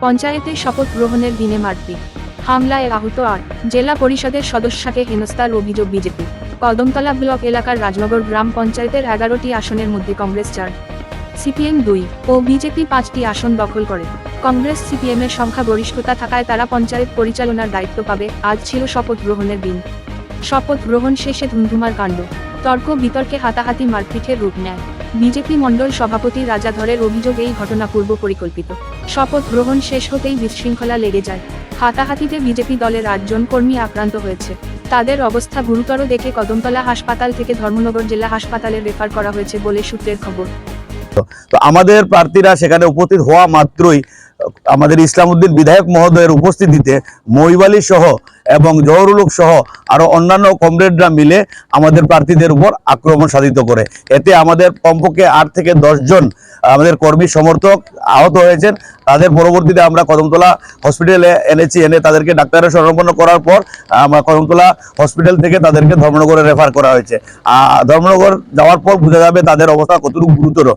পঞ্চায়েতে শপথ গ্রহণের দিনে মারপিট। হামলায় আহত আট জেলা পরিষদের সদস্যকে হেনস্থার অভিযোগ বিজেপি। কদমতলা ব্লক এলাকার রাজনগর গ্রাম পঞ্চায়েতের এগারোটি আসনের মধ্যে কংগ্রেস চার, সিপিএম দুই ও বিজেপি পাঁচটি আসন দখল করে। কংগ্রেস সিপিএম এর সংখ্যা গরিষ্ঠতা থাকায় তারা পঞ্চায়েত পরিচালনার দায়িত্ব পাবে। আজ ছিল শপথ গ্রহণের দিন। শপথ গ্রহণ শেষে ধুমধুমার কাণ্ড। তর্ক বিতর্কে হাতাহাতি মারপিঠের রূপ নেয়। বিজেপি মণ্ডল সভাপতি রাজাধরের অভিযোগ এই ঘটনা পূর্ব পরিকল্পিত। শপথ গ্রহণ শেষ হতেই বিশৃঙ্খলা লেগে যায়। হাতাহাতিতে বিজেপি দলের আটজন কর্মী আক্রান্ত হয়েছে। তাদের অবস্থা গুরুতর দেখে কদমতলা হাসপাতাল থেকে ধর্মনগর জেলা হাসপাতালে রেফার করা হয়েছে বলে সূত্রের খবর। তো আমাদের প্রার্থীরা সেখানে উপস্থিত হওয়া মাত্রই আমাদের ইসলামউদ্দিন বিধায়ক মহোদয়ের উপস্থিতিতে মহিবালি সহ এবং জহরুলক সহ আরও অন্যান্য কমরেডরা মিলে আমাদের প্রার্থীদের উপর আক্রমণ সাধিত করে। এতে আমাদের কমপক্ষে আট থেকে জন, আমাদের কর্মী সমর্থক আহত হয়েছেন। তাদের পরবর্তীতে আমরা কদমতলা হসপিটালে এনেছি, এনে তাদেরকে ডাক্তারের শরণাপন্ন করার পর, আমরা কদমতলা হসপিটাল থেকে তাদেরকে ধর্মনগরে রেফার করা হয়েছে। ধর্মনগর যাওয়ার পর বোঝা যাবে তাদের অবস্থা কতটুকু গুরুতর।